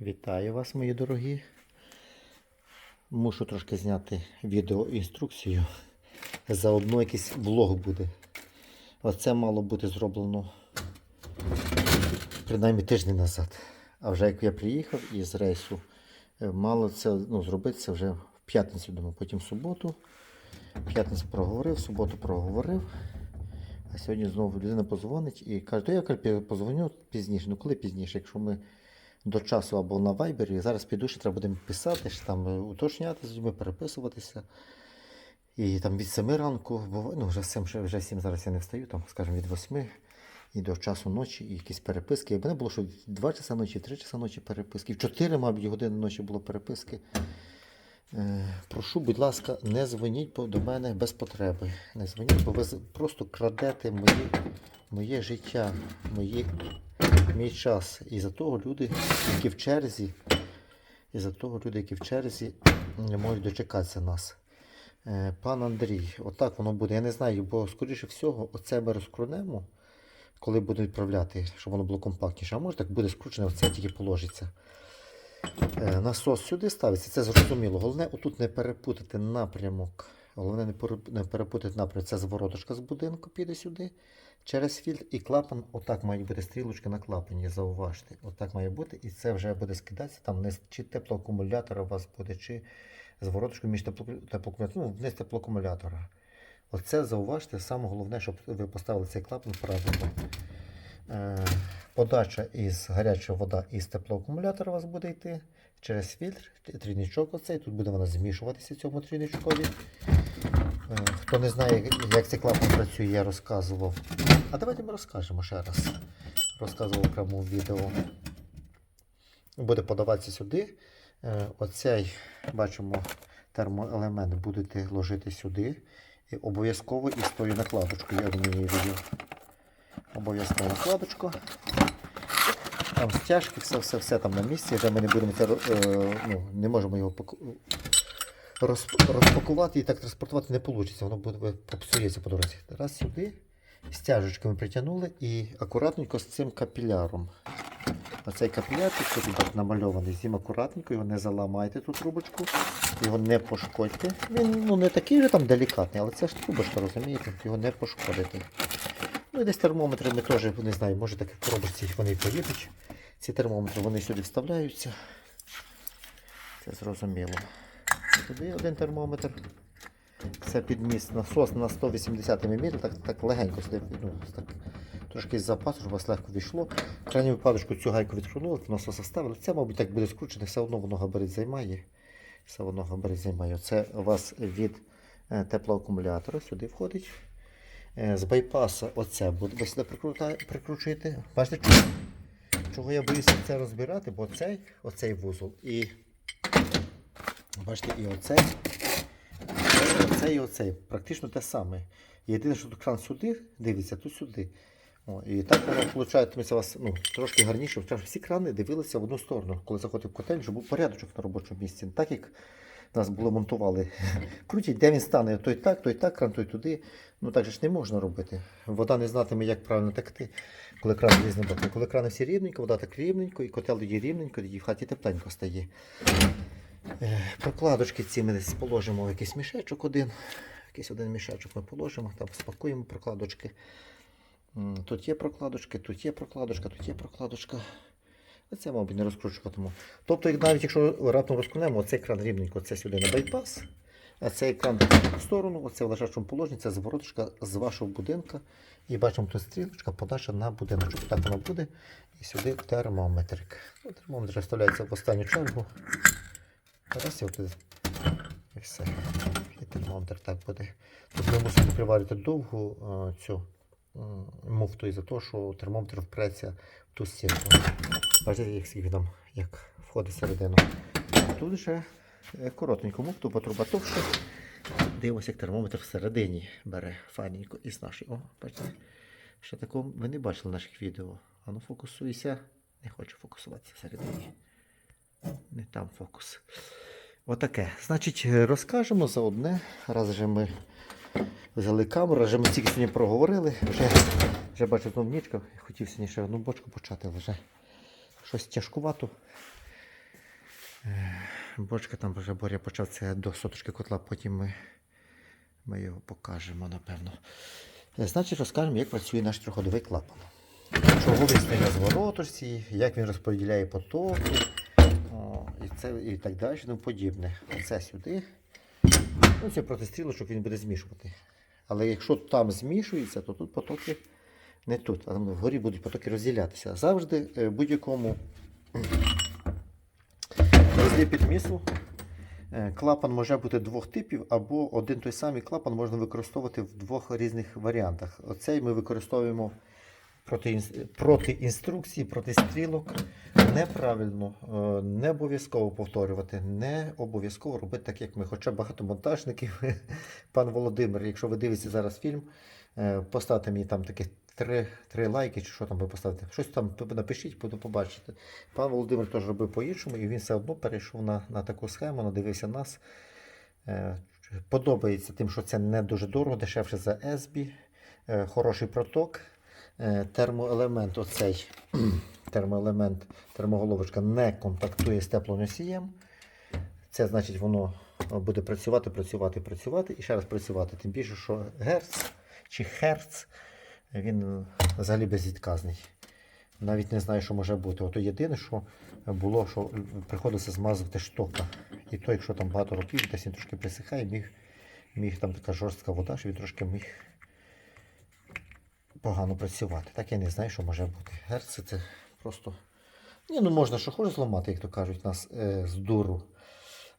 Вітаю вас, мої дорогі. Мушу трошки зняти відеоінструкцію. Заодно якийсь влог буде. Оце мало бути зроблено принаймні тиждень назад. А вже як я приїхав із рейсу, е, мало це ну, зробити вже в п'ятницю, думаю, потім в суботу. П'ятницю проговорив, в суботу проговорив. А сьогодні знову людина позвонить і каже, то я каже, позвоню пізніше. Ну коли пізніше, якщо ми до часу або на вайбері, зараз піду, ще треба будемо писати, ще там е, уточняти з людьми, переписуватися. І там від 7 ранку, бо ну, вже 7, вже 7 зараз я не встаю, там, скажімо, від 8 і до часу ночі, і якісь переписки. І мене було, що 2 часа ночі, 3 часа ночі переписки, в 4, мабуть, години ночі було переписки. Е, прошу, будь ласка, не дзвоніть до мене без потреби. Не дзвоніть, бо ви просто крадете мої, моє життя, мої, мій час. І за того люди, які в черзі, і за того люди, які в черзі не можуть дочекатися нас. Е, Пан Андрій, отак воно буде. Я не знаю, бо, скоріше всього, оце ми розкрунемо, коли буде відправляти, щоб воно було компактніше. А може так буде скручене, оце тільки положиться. Е, Насос сюди ставиться, це зрозуміло. Головне отут не перепутати напрямок. Головне не перепутати напрямок. Це звороточка з будинку піде сюди через фільтр. І клапан, отак має бути стрілочка на клапані, зауважте. Отак має бути, і це вже буде скидатися там не чи теплоакумулятора у вас буде, чи звороточкою між тепло- теплоакумулятором, ну, вниз теплоакумулятора. Оце зауважте, саме головне, щоб ви поставили цей клапан правильно. Е, Подача із гаряча вода із теплоакумулятора у вас буде йти через фільтр, трійничок оцей. Тут буде вона змішуватися цьому трійничкові. Е, Хто не знає, як- цей клапан працює, я розказував. А давайте ми розкажемо ще раз. Розказував в відео. Буде подаватися сюди. Е, Оцей, бачимо, термоелемент будете ложити сюди. І обов'язково із тою накладочкою алюмінієвою. Обов'язково накладочку. Там стяжки, все, все, все там на місці. Вже ми не будемо це е, ну, не можемо його розпакувати і так транспортувати не вийде. Воно буде попсується по дорозі. Раз сюди, стяжечками притягнули і акуратненько з цим капіляром. Оцей капілярчик тут так намальований. З ним акуратненько, його не заламайте ту трубочку, його не пошкодьте. Він ну, не такий вже там делікатний, але це ж трубочка, розумієте, його не пошкодити. Ну і десь термометри ми теж, не знаю, може так в коробочці вони поїдуть. Ці термометри вони сюди вставляються. Це зрозуміло. Туди один термометр. Це підміст насос на 180 мм, так, так легенько сюди, ну, так, трошки з запасу, щоб вас легко війшло. В крайній випадку цю гайку відкрунули, насос ставили. Це, мабуть, так буде скручене, все одно воно габарит займає. Все одно габарит займає. Це у вас від е, теплоакумулятора сюди входить. Е, З байпаса оце буде ви сюди прикручуєте. Бачите, чого, чого я боюся це розбирати, бо цей, оцей вузол і бачите, і оцей, оцей і оцей. Практично те саме. Єдине, що тут кран сюди дивиться, тут сюди. О, і так воно виходить, у вас ну, трошки гарніше. Тому всі крани дивилися в одну сторону, коли заходив в котель, щоб був порядочок на робочому місці. Так як нас було монтували. Крутять, де він стане, той так, той так, кран, той туди. Ну так же ж не можна робити. Вода не знатиме, як правильно текти, коли кран різні боки. Коли крани всі рівненько, вода так рівненько, і котел тоді рівненько, тоді в хаті тепленько стає. Е, Прокладочки ці ми десь положимо в якийсь мішечок один. Якийсь один мішечок ми положимо, там спакуємо прокладочки. Тут є прокладочки, тут є прокладочка, тут є прокладочка. Це, мабуть, не розкручуватиму. Тобто, навіть якщо раптом розкрунемо, оцей кран рівненько, це сюди на байпас, а цей кран в сторону, оце в лежачому положенні, це звороточка з вашого будинка. І бачимо тут стрілочка, подача на будиночок. Так воно буде. І сюди термометрик. Термометр вставляється в останню чергу. Раз і от і все. І термометр так буде. Тут ми мусимо приварити довгу цю муфту із-за того, що термометр впреться в ту стінку. Бачите, як скільки там як входить всередину. Тут вже е, коротеньку муфту, бо труба товща. Дивимося, як термометр всередині бере файненько із нашої. О, бачите? Ще такого ви не бачили наших відео. А ну фокусуйся. Не хочу фокусуватися всередині. Не там фокус. Отаке. Значить, е, розкажемо за одне. Раз вже ми взяли камеру, вже ми тільки сьогодні проговорили. Вже, вже бачу, знову нічка. Хотів сьогодні ще одну бочку почати, але вже щось тяжкувато. Е, Бочка там вже Боря почав це до соточки котла, потім ми, ми його покажемо, напевно. Е, Значить, розкажемо, як працює наш трьохходовий клапан. Чого він стає на звороточці, як він розподіляє потоки, і, це, і так далі, тому подібне. Оце сюди. Ну, це проти стрілочок він буде змішувати. Але якщо там змішується, то тут потоки не тут, а там вгорі будуть потоки розділятися. Завжди е, в будь-якому розлі підмісу е, клапан може бути двох типів, або один той самий клапан можна використовувати в двох різних варіантах. Оцей ми використовуємо проти, проти інструкції, проти стрілок. Неправильно, е, не обов'язково повторювати, не обов'язково робити так, як ми. Хоча багато монтажників, пан Володимир, якщо ви дивитеся зараз фільм, е, поставте мені там таких три, три лайки, чи що там ви поставите. Щось там напишіть, буду побачити. Пан Володимир теж робив по-іншому, і він все одно перейшов на, на таку схему, надивився нас. Е, Подобається тим, що це не дуже дорого, дешевше за SB, е, хороший проток, термоелемент оцей термоелемент, термоголовочка не контактує з теплоносієм. Це значить, воно буде працювати, працювати, працювати і ще раз працювати. Тим більше, що герц чи херц, він взагалі безвідказний. Навіть не знаю, що може бути. Ото єдине, що було, що приходилося змазувати штока. І то, якщо там багато років, десь він трошки присихає, міг, міг там така жорстка вода, що він трошки міг погано працювати. Так я не знаю, що може бути. Герц це просто. Ні, ну можна що хочеш зламати, як то кажуть, нас е, з дуру.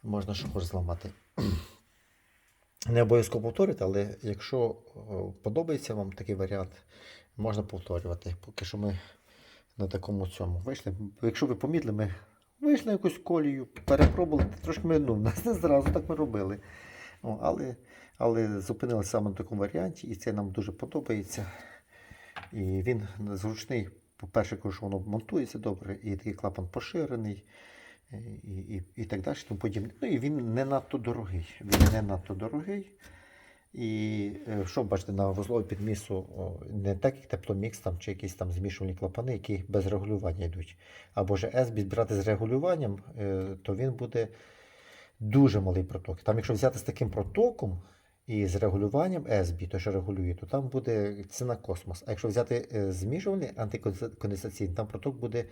Можна що хочеш зламати. Не обов'язково повторити, але якщо подобається вам такий варіант, можна повторювати. Поки що ми на такому цьому вийшли. Якщо ви помітили, ми вийшли якусь колію, перепробували, трошки ну, нас не зразу так ми робили. О, але, але зупинилися саме на такому варіанті, і це нам дуже подобається. І він зручний. По-перше, що воно монтується добре, і такий клапан поширений, і, і, і так далі. Тому подібне. Ну і він не надто дорогий. Він не надто дорогий. І е, що бачите, на вузлові підмісу не так, як тепломікс там, чи якісь там змішувальні клапани, які без регулювання йдуть. Або ж S брати з регулюванням, е, то він буде дуже малий проток. Там, якщо взяти з таким протоком і з регулюванням SB, то що регулює, то там буде ціна космос. А якщо взяти е, змішувальний антиконденсаційний, там проток буде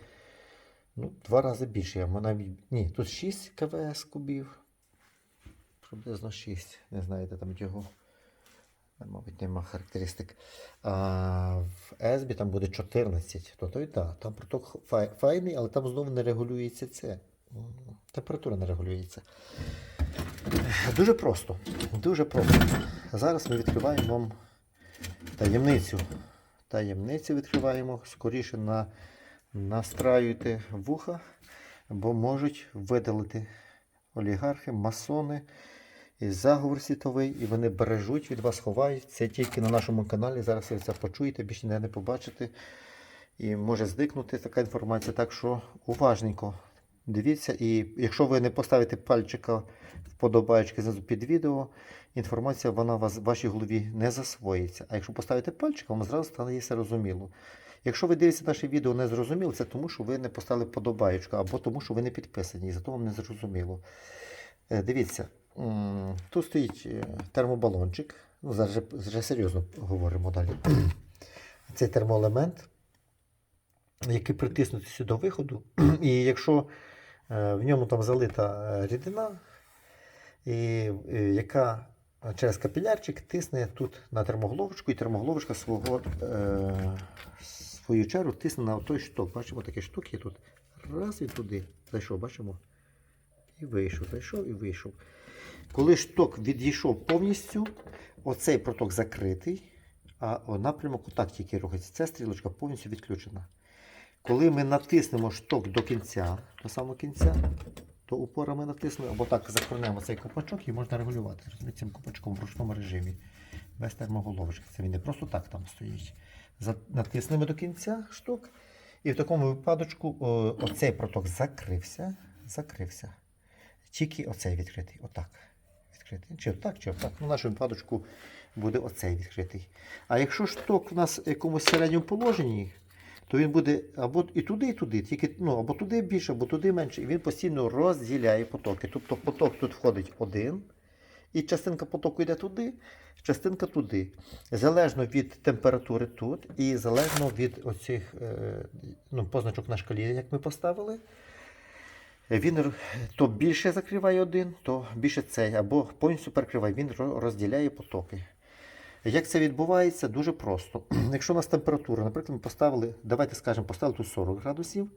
ну, два рази більше. Навіть, ні, тут 6 КВС кубів. Приблизно 6. Не знаєте там його. Мабуть, нема характеристик. А в SB там буде 14. То, то і так, там проток фай- файний, але там знову не регулюється це. Температура не регулюється. Дуже просто. Дуже просто. Зараз ми відкриваємо вам таємницю. Таємницю відкриваємо. Скоріше на, настраюйте вуха, бо можуть видалити олігархи, масони і заговор світовий, і вони бережуть від вас, ховають. Це тільки на нашому каналі. Зараз ви це почуєте, більше не побачите. І може зникнути така інформація. Так що уважненько дивіться. І якщо ви не поставите пальчика вподобаєчки знизу під відео, інформація вона вас в вашій голові не засвоїться. А якщо поставите пальчик, вам зразу стане все розуміло. Якщо ви дивитеся наше відео не зрозуміло, це тому, що ви не поставили подобаєчку, або тому, що ви не підписані, і зато вам не зрозуміло. Е, Дивіться, тут стоїть е, термобалончик. Ну, зараз вже, серйозно говоримо далі. Цей термоелемент, який притиснутий сюди до виходу. І якщо в ньому там залита е, рідина, і, е, яка через капілярчик тисне тут на термоголовочку, і термоголовочка свого, е, свою чергу тисне на той шток. Бачимо, такі штуки тут. Раз і туди зайшов, бачимо. І вийшов, зайшов і вийшов. Коли шток відійшов повністю, оцей проток закритий, а напрямок отак тільки рухається. Ця стрілочка повністю відключена. Коли ми натиснемо шток до кінця, до самого кінця, то упора ми натиснемо, або так закронемо цей копачок і можна регулювати цим копачком в ручному режимі. Без термоголовочки. Це він не просто так там стоїть. Натиснемо до кінця шток. І в такому випадочку оцей проток закрився. Закрився. Тільки оцей відкритий. Отак. Відкритий. Чи отак, чи отак. Ну, в нашому випадочку буде оцей відкритий. А якщо шток в нас в якомусь середньому положенні, то він буде або і туди, і туди, тільки ну, або туди більше, або туди менше. І він постійно розділяє потоки. Тобто поток тут входить один, і частинка потоку йде туди, частинка туди. Залежно від температури тут, і залежно від оцих е, ну, позначок на шкалі, як ми поставили. Він то більше закриває один, то більше цей, або повністю перекриває, він розділяє потоки. Як це відбувається? Дуже просто. Якщо у нас температура, наприклад, ми поставили, давайте скажемо, поставили тут 40 градусів,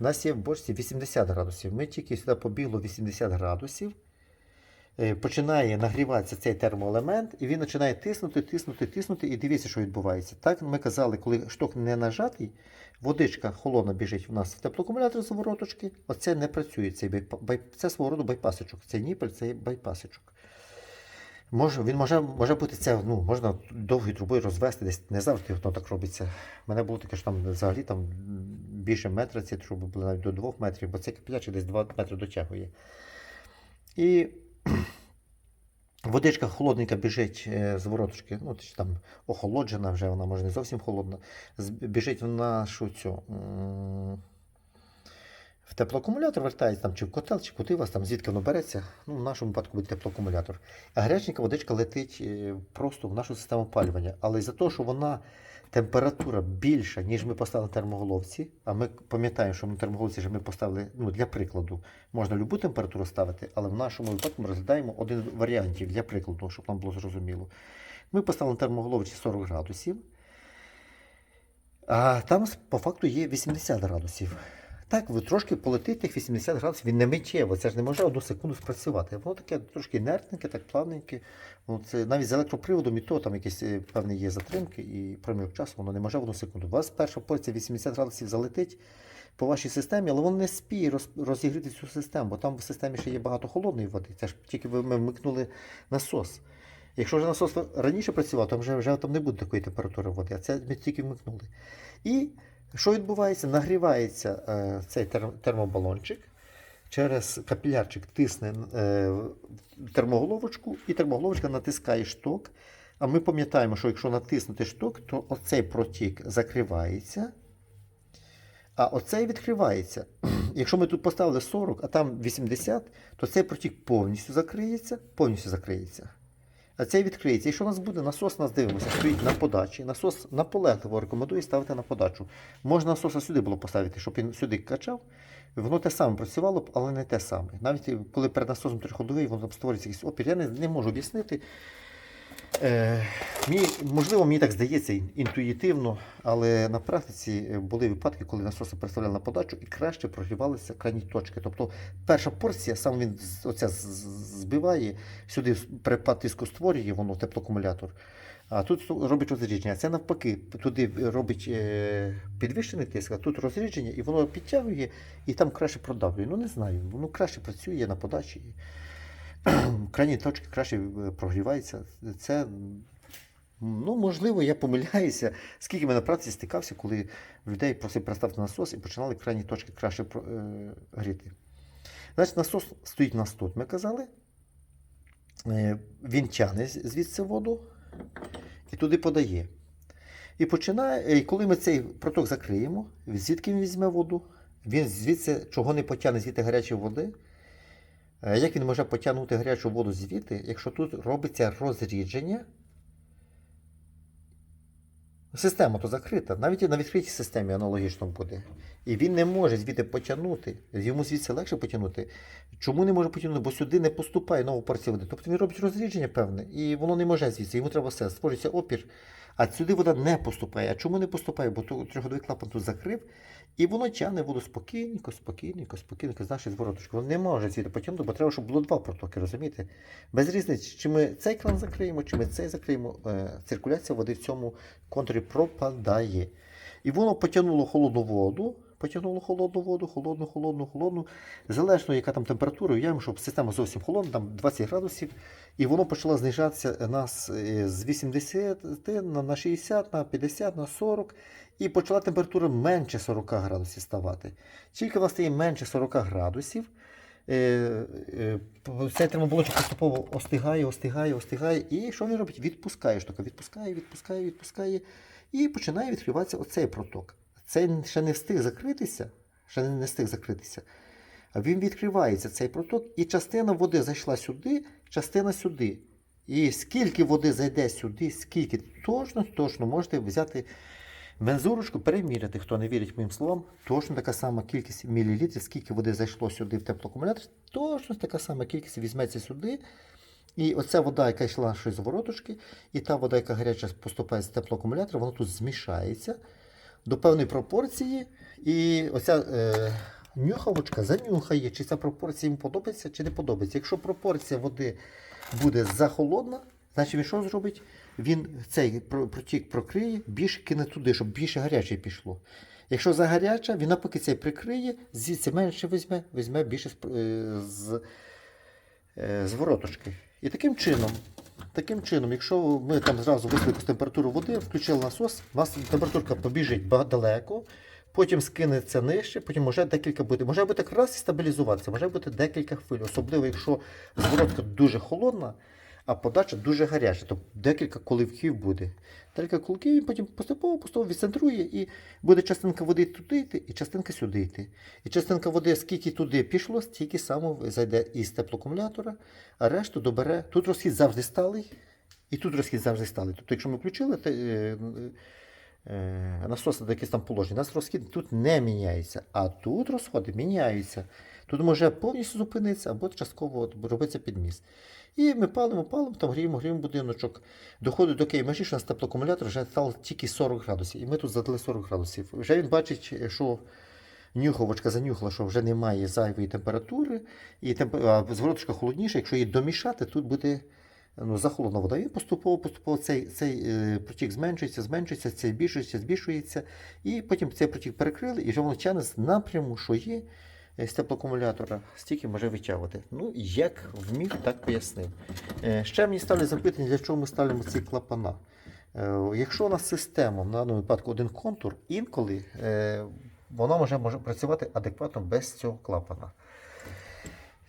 у нас є в бочці 80 градусів. Ми тільки сюди побігло 80 градусів, е, починає нагріватися цей термоелемент, і він починає тиснути, тиснути, тиснути, і дивіться, що відбувається. Так ми казали, коли шток не нажатий, водичка холодна біжить в нас в теплоакумулятор з вороточки, оце не працює. Цей байп- бай- це свого роду байпасичок. Цей ніпель це байпасичок. Може, він може, може бути це, ну, можна довгою трубою розвести, десь не завжди воно так робиться. У мене було таке, що там взагалі там більше метра ці труби були навіть до 2 метрів, бо цей капілячик десь 2 метри дотягує. І водичка холодненька біжить е, з вороточки, ну, там охолоджена вже, вона може не зовсім холодна. Біжить в нашу цю. В теплоакумулятор вертається там чи в котел, чи куди у вас там, звідки воно береться. Ну, в нашому випадку буде теплоакумулятор. А гаряченька водичка летить е, просто в нашу систему опалювання. Але за те, що вона температура більша, ніж ми поставили в термоголовці, а ми пам'ятаємо, що на термоголовці вже ми поставили, ну, для прикладу, можна будь-яку температуру ставити, але в нашому випадку ми розглядаємо один з варіантів для прикладу, щоб нам було зрозуміло. Ми поставили на термоголовці 40 градусів, а там по факту є 80 градусів. Так, ви трошки полетить тих 80 градусів, він не миттєво, це ж не може одну секунду спрацювати. Воно таке трошки інертненьке, так плавненьке. Ну, це навіть з електроприводом і то там якісь е, певні є затримки і проміжок часу, воно не може одну секунду. У вас перша порція 80 градусів залетить по вашій системі, але воно не спіє роз, розігріти цю систему, бо там в системі ще є багато холодної води. Це ж тільки ви ми вмикнули насос. Якщо вже насос раніше працював, то вже, вже там не буде такої температури води, а це ми тільки вмикнули. І що відбувається? Нагрівається е, цей термобалончик, через капілярчик тисне е, термоголовочку, і термоголовочка натискає шток. А ми пам'ятаємо, що якщо натиснути шток, то оцей протік закривається, а оцей відкривається. Якщо ми тут поставили 40, а там 80, то цей протік повністю закриється, повністю закриється. А цей відкриється. І що у нас буде? Насос нас дивимося, стоїть на подачі. Насос наполегливо рекомендую ставити на подачу. Можна насоса сюди було поставити, щоб він сюди качав. Воно те саме працювало б, але не те саме. Навіть коли перед насосом триходовий, воно там створюється якийсь опір. Я не, не можу об'яснити. Е, мені, можливо, мені так здається інтуїтивно, але на практиці е, були випадки, коли насоси представляли на подачу і краще прогрівалися крайні точки. Тобто перша порція, сам він оця збиває, сюди перепад тиску створює, воно теплоакумулятор. А тут робить розрідження. Це навпаки, туди робить е, підвищений тиск, а тут розрідження, і воно підтягує і там краще продавлює. Ну не знаю, воно краще працює на подачі. Крайні точки краще е, прогріваються. Це, ну, можливо, я помиляюся, скільки ми на праці стикався, коли людей просив переставити насос і починали крайні точки краще е, гріти. Значить, насос стоїть нас тут, ми казали. Е, Він тягне звідси воду і туди подає. І починає, і коли ми цей проток закриємо, звідки він візьме воду? Він звідси чого не потягне звідти гарячої води. Е, Як він може потягнути гарячу воду звідти, якщо тут робиться розрідження? Система то закрита, навіть на відкритій системі аналогічно буде. І він не може звідти потягнути. Йому звідси легше потягнути. Чому не може потягнути? Бо сюди не поступає нова порція води. Тобто він робить розрідження певне, і воно не може звідси. Йому треба все, створюється опір. А сюди вода не поступає. А чому не поступає? Бо трьохгодовий клапан тут закрив, і воно тягне воду спокійненько, спокійненько, спокійненько з нашої звороточки. Воно не може звідти потягнути, бо треба, щоб було два протоки, розумієте? Без різниці, чи ми цей кран закриємо, чи ми цей закриємо, е, циркуляція води в цьому контурі пропадає. І воно потягнуло холодну воду, потягнуло холодну воду, холодну, холодну, холодну. Залежно, яка там температура, уявимо, що система зовсім холодна, там 20 градусів, і воно почало знижатися нас е, з 80 на на 60, на 50, на 40, і почала температура менше 40 градусів ставати. Тільки вона стає менше 40 градусів, е, е, цей термоболочок поступово остигає, остигає, остигає. І що він робить? Відпускає штука, відпускає, відпускає, відпускає. І починає відкриватися оцей проток. Цей ще не встиг закритися, ще не встиг закритися. Він відкривається, цей проток, і частина води зайшла сюди, частина сюди. І скільки води зайде сюди, скільки точно, точно можете взяти мензурочку, переміряти, хто не вірить моїм словам, точно така сама кількість мілілітрів, скільки води зайшло сюди в теплоакумулятор, точно така сама кількість візьметься сюди. І оця вода, яка йшла щось з воротушки, і та вода, яка гаряча поступає з теплоакумулятора, вона тут змішається до певної пропорції. І оця е, нюхавочка занюхає, чи ця пропорція йому подобається, чи не подобається. Якщо пропорція води буде захолодна, значить він що зробить? Він цей протік прокриє, більше кине туди, щоб більше гаряче пішло. Якщо загаряча, він навпаки цей прикриє, звідси менше візьме, візьме більше з, е, з, е, з воротушки. І таким чином, таким чином, якщо ми там зразу вийшли температуру води, включили насос, у нас температурка побіжить далеко, потім скинеться нижче, потім може декілька бути. Може бути якраз і стабілізуватися, може бути декілька хвиль, особливо якщо зворотка дуже холодна, а подача дуже гаряча, то декілька коливків буде. Декілька коливків, і потім поступово поступово відцентрує, і буде частинка води туди йти, і частинка сюди йти. І частинка води, скільки туди пішло, стільки само зайде із теплоакумулятора, а решту добере. Тут розхід завжди сталий, і тут розхід завжди сталий. Тобто, якщо ми включили те, е, е, на якесь там положення, у нас розхід тут не міняється, а тут розходи міняються. Тут може повністю зупинитися або частково от робиться підміст. І ми палимо, палимо, там гріємо, гріємо будиночок. Доходить до тієї межі, що у нас теплоакумулятор вже став тільки 40 градусів. І ми тут задали 40 градусів. Вже він бачить, що нюховочка занюхала, що вже немає зайвої температури, і темп... а звороточка холодніша, якщо її домішати, тут буде ну, захолодна вода. І поступово, поступово цей, цей е, протік зменшується, зменшується, цей збільшується, збільшується. І потім цей протік перекрили, і вже воно тягне напряму, що є з теплоакумулятора, стільки може витягувати. Ну, як вмів, так пояснив. Е, Ще мені стали запитання, для чого ми ставимо ці клапана. Е, Якщо у нас система, в даному випадку один контур, інколи вона може, може працювати адекватно без цього клапана.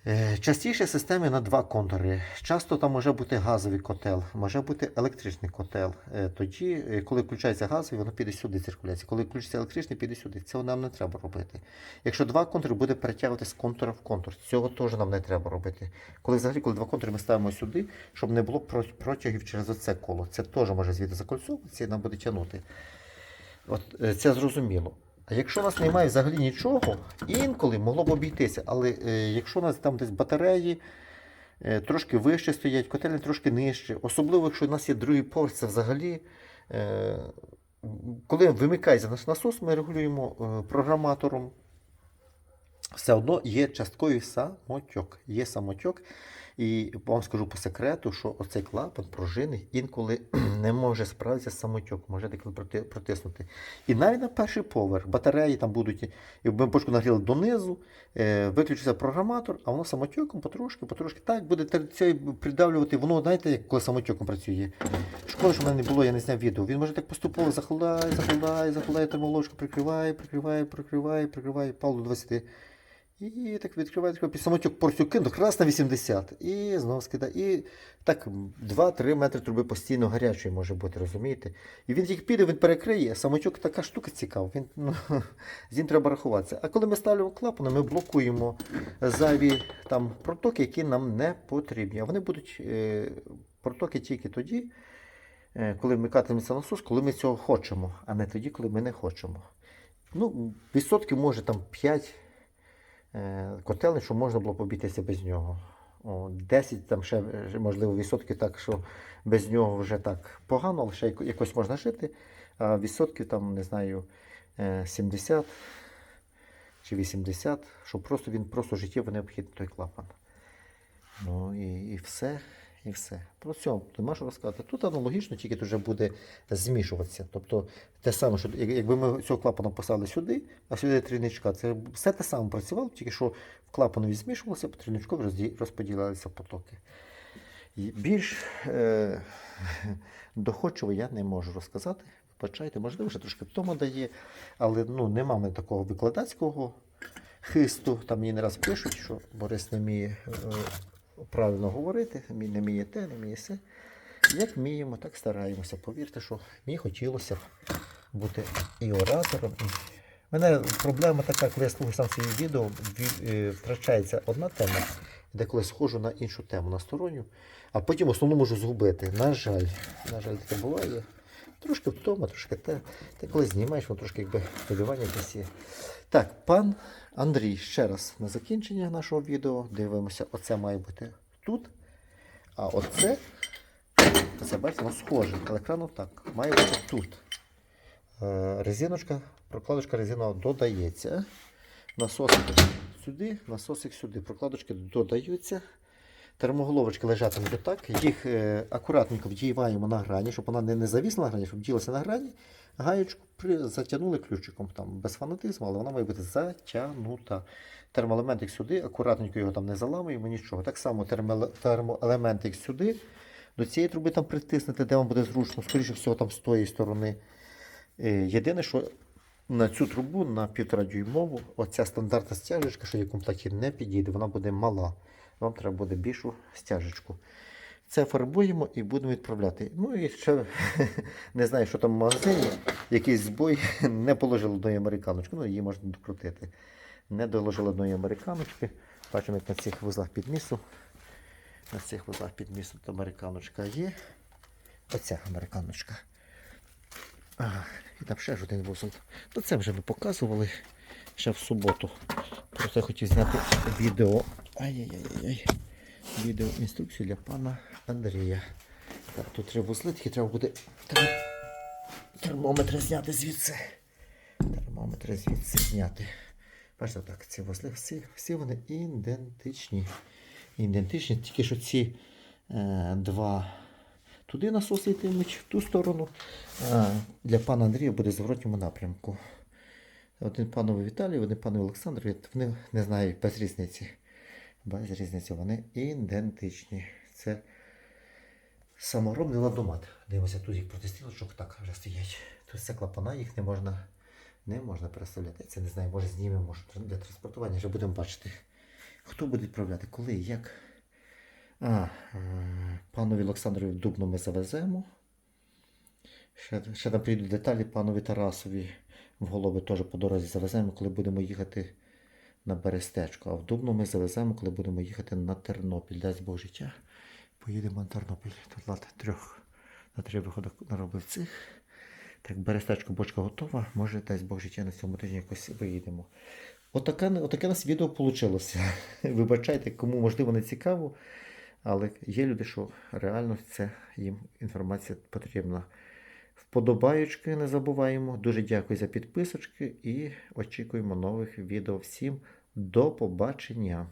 Е, Частіше системи на два контури. Часто там може бути газовий котел, може бути електричний котел. Е, Тоді, е, коли включається газовий, воно піде сюди циркуляція. Коли включиться електричний, піде сюди. Цього нам не треба робити. Якщо два контури буде перетягувати з контура в контур, цього теж нам не треба робити. Коли взагалі, коли два контури ми ставимо сюди, щоб не було протягів через оце коло. Це теж може звідти закольцовуватися і нам буде тягнути. От це зрозуміло. А якщо у нас немає взагалі нічого, інколи могло б обійтися. Але е, якщо у нас там десь батареї е, трошки вище стоять, котельні трошки нижче, особливо якщо у нас є другий поверх, це взагалі. Е, коли вимикається наш насос, ми регулюємо програматором. Все одно є частковий самотьок. Є самотьок. І вам скажу по секрету, що оцей клапан пружинний інколи не може справитися з самотьоком, може деколи проти- протиснути. І навіть на перший поверх батареї там будуть, і ми почку нагріли донизу, е, виключиться програматор, а воно самотьоком потрошки, потрошки так буде це придавлювати. Воно, знаєте, як коли самотьоком працює. Шкода, що в мене не було, я не зняв відео. Він може так поступово захолодає, захолодає, захолодає термоложку, прикриває, прикриває, прикриває, прикриває, пал до 20. І так відкриває, відкриває, під самотюк порцію кинув, раз на 80. І знову скидає. І так 2-3 метри труби постійно гарячої може бути, розумієте? І він тільки піде, він перекриє, самотюк така штука цікава, він, ну, з ним треба рахуватися. А коли ми ставимо клапани, ми блокуємо зайві там протоки, які нам не потрібні. А вони будуть е, протоки тільки тоді, е, коли вмикатиметься насос, коли ми цього хочемо, а не тоді, коли ми не хочемо. Ну, відсотків може там 5 е, щоб що можна було побітися без нього. О, 10 там ще е, можливо відсотків так, що без нього вже так погано, але ще якось можна жити. А відсотків там, не знаю, е, 70 чи 80, що просто він просто життєво необхідний той клапан. Ну і, і все. І все. Про цьому нема що розказати. Тут аналогічно, тільки тут вже буде змішуватися. Тобто те саме, що якби ми цього клапана поставили сюди, а сюди трійничка, це все те саме працювало, тільки що в клапанові змішувалося, по трійничкові розді- розподілялися потоки. І більш е, доходчиво я не можу розказати. Вибачайте, можливо, ще трошки втома дає, але ну, нема мене такого викладацького хисту. Там мені не раз пишуть, що Борис не вміє е, правильно говорити, не вміє те, не вміє все. Як вміємо, так стараємося. Повірте, що мені хотілося б. бути і оратором. У мене проблема така, коли я слухаю сам свої відео, е, втрачається одна тема, деколи схожу на іншу тему, на сторонню, а потім основну можу згубити. На жаль, на жаль, таке буває. Трошки втома, трошки те. Ти коли знімаєш, воно трошки якби хвилювання якесь є. Так, пан Андрій, ще раз на закінчення нашого відео. Дивимося, оце має бути тут. А оце, це бачите, воно схоже, але так. Має бути тут. Е, резиночка, прокладочка резинова додається. Насосик сюди, насосик сюди. Прокладочки додаються. Термоголовочки лежатимуть отак. Їх е, акуратненько вдіваємо на грані, щоб вона не, не завісла на грані, щоб вділася на грані. Гаєчку при, затягнули ключиком, там, без фанатизму, але вона має бути затягнута. Термоелементик сюди, акуратненько його там не заламуємо, нічого. Так само термоеле- термоелементик сюди. До цієї труби там притиснути, де вам буде зручно, скоріше всього, там з тої сторони. Е, Єдине, що на цю трубу на 1,5 дюймову, оця стандартна стяжечка, що є в комплекті, не підійде, вона буде мала. Вам треба буде більшу стяжечку. Це фарбуємо і будемо відправляти. Ну і ще не знаю, що там в магазині. Якийсь збой не положили одної американочки. Ну, її можна докрутити. Не доложили одної американочки. Бачимо, як на цих вузлах підмісу. На цих вузлах підмісу американочка є. Оця американочка. А, і там ще ж один вузол. Ну це вже ми показували ще в суботу. Просто я хотів зняти відео. Ай-яй-яй-яй. Відео інструкцію для пана Андрія. Так, тут три вузли, тільки треба буде тер- термометр зняти звідси. Термометр звідси зняти. Бачите, так, ці вузли всі, всі вони ідентичні. Ідентичні, тільки що ці е, два туди насоси йтимуть, в ту сторону. А для пана Андрія буде в зворотньому напрямку. Один панові Віталію, один панові Олександру, вони не знаю, без різниці. Без різниці, вони ідентичні. Це саморобний ладомат. Дивимося, тут їх проти стрілочок так вже стоять. Тут це клапана, їх не можна, не можна переставляти. Це не знаю, може знімемо, може для транспортування, вже будемо бачити. Хто буде відправляти, коли, як. А, е, панові Олександрові Дубно ми завеземо. Ще, ще там прийдуть деталі панові Тарасові в голови теж по дорозі завеземо, коли будемо їхати на Берестечко. А в Дубно ми завеземо, коли будемо їхати на Тернопіль. Дасть Бог життя. Поїдемо на Тернопіль. Тут трьох на три виходи наробив цих. Так, Берестечко бочка готова. Може, дасть Бог життя на цьому тижні якось виїдемо. Отаке, отаке нас відео вийшло. Вибачайте, кому можливо не цікаво. Але є люди, що реально це їм інформація потрібна. Вподобаючки не забуваємо. Дуже дякую за підписочки і очікуємо нових відео. Всім до побачення!